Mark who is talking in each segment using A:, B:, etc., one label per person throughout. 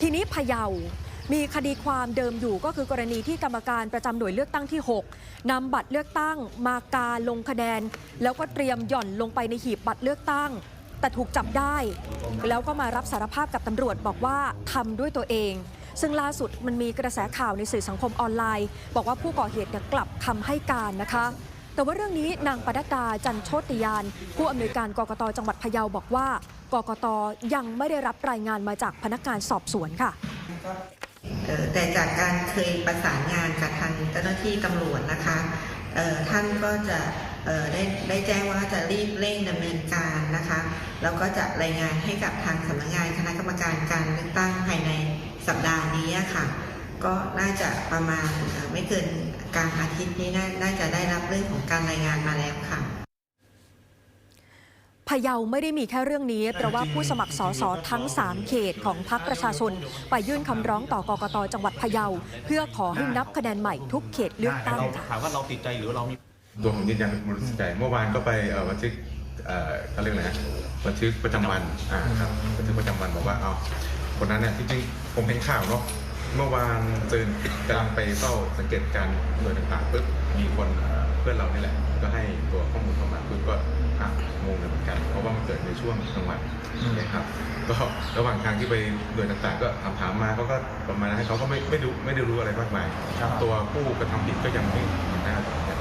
A: ทีนี้พะเยา มีคดีความเดิมอยู่ก็คือกรณีที่กรรมการประจำหน่วยเลือกตั้งที่ 6นำบัตรเลือกตั้งมากาลงคะแนน แล้วก็เตรียมหย่อนลงไปในหีบบัตรเลือกตั้ง แต่ถูกจับได้ แล้วก็มารับสารภาพกับตำรวจบอกว่าทำด้วยตัวเอง ซึ่งล่าสุดมันมีกระแสข่าวในสื่อสังคมออนไลน์ บอกว่าผู้ก่อเหตุเนี่ยกลับคำให้การนะคะแต่ว่าเรื่องนี้นางปนัดดาจันโชติยาน ผู้อำนวยการกรกตจังหวัดพะเยาบอกว่า กกตยังไม่ได้รับรายงานมาจากพนักงานสอบสวนค่ะ
B: แต่จากการเคยประสานงานกับทางเจ้าหน้าที่ตำรวจนะคะท่านก็จะได้ได้แจ้งว่าจะรีบเร่งดำเนินการนะคะ แล้วก็จะรายงานให้กับทางสำนักงานคณะกรรมการการเลือกตั้งภายในสัปดาห์นี้ค่ะ ก็น่าจะประมาณไม่เกินกลางอาทิตย์นี้น่าจะได้รับเรื่องของการรายงานมาแล้วค่ะ
A: พะเยาไม่ได้มีแค่เรื่องนี้ เพราะว่าผู้สมัครสสทั้ง 3 เขตของพรรคประชาชน ไปยื่นคำร้องต่อกกตจังหวัดพะเยา เพื่อขอให้นับคะแนนใหม่ทุกเขตเลือกตั้ง
C: เรา
A: ค่ะ
C: ถามว่าเราติดใจหรือเรามี
D: ตัวผมยืนยันบริสุทธิ์ใจเมื่อวานก็ไปเอ่อบันทึกเอ่อเขาเรียกอะไรนะบันทึกประจำวันอ่าครับบันทึกประจำวันบอกว่าเอาคนนั้นเนี่ยจริงๆผมเห็นข่าวเนาะเมื่อวานตื่นกำลังไปเฝ้าสังเกตการณ์หน่วยต่างๆปุ๊บมีคนเอ่อเพื่อนเรานี่แหละ ก็ให้ ช่วงกลางวันนะครับก็ระหว่างทางที่ไปหน่วยต่างๆ ก็ถามถามๆมาเขาก็ประมาณนั้นเขาก็ไม่ไม่รู้ไม่ได้รู้อะไรมากมาย
C: ครับ
D: ตัวผู้กระทำผิดก็ยังไม่เห็นหน้าเหมือนกัน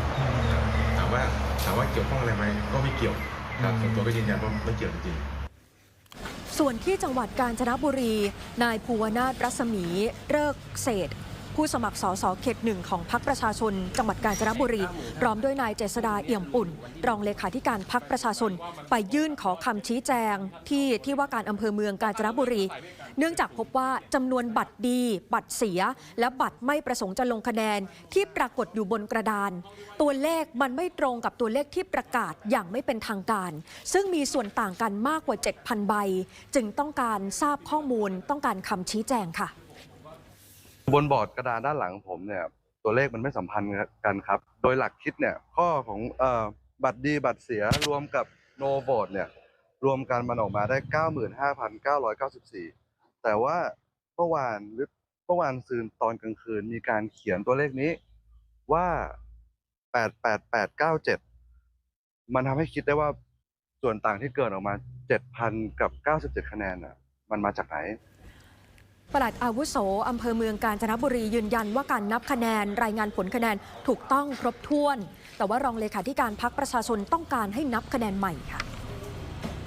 D: ถามว่าถามว่าเกี่ยวข้องอะไรไหมก็ไม่เกี่ยวครับส่วนตัวก็ยืนยันว่าไม่เกี่ยวจริงๆ
A: ส่วนที่จังหวัดกาญจนบุรี นายภูวนาถรัศมีเริกเศษ ผู้สมัครสสเขตหนึ่งของพรรคประชาชน จังหวัดกาญจนบุรี พร้อมด้วยนายเจษดาเอี่ยมอุ่น รองเลขาธิการพรรคประชาชน ไปยื่นขอคำชี้แจงที่ที่ว่าการอำเภอเมืองกาญจนบุรี เนื่องจากพบว่าจำนวนบัตรดี บัตรเสีย และบัตรไม่ประสงค์จะลงคะแนนที่ปรากฏอยู่บนกระดาน ตัวเลขมันไม่ตรงกับตัวเลขที่ประกาศอย่างไม่เป็นทางการ ซึ่งมีส่วนต่างกันมากกว่า 7,000 ใบ จึงต้องการทราบข้อมูลต้องการคำชี้แจงค่ะ
E: บนบอร์ดกระดานด้านหลังผมเนี่ย ตัวเลขมันไม่สัมพันธ์กันครับ โดยหลักคิดเนี่ย ข้อของเอ่อบัตรดีบัตรเสียรวมกับโนโวตเนี่ย รวมกันมันออกมาได้ 95,994 แต่ว่าเมื่อวานหรือเมื่อวานซืนตอนกลางคืนมีการเขียนตัวเลขนี้ว่า 88897 มันทำให้คิดได้ว่าส่วนต่างที่เกินออกมา 7,000 กับ 97 คะแนนน่ะ มันมาจากไหน
A: ปลัดอาวุโสอำเภอเมืองกาญจนบุรียืนยันว่าการนับคะแนนรายงานผลคะแนนถูกต้องครบถ้วน แต่ว่ารองเลขาธิการพักประชาชนต้องการให้นับคะแนนใหม่ค่ะ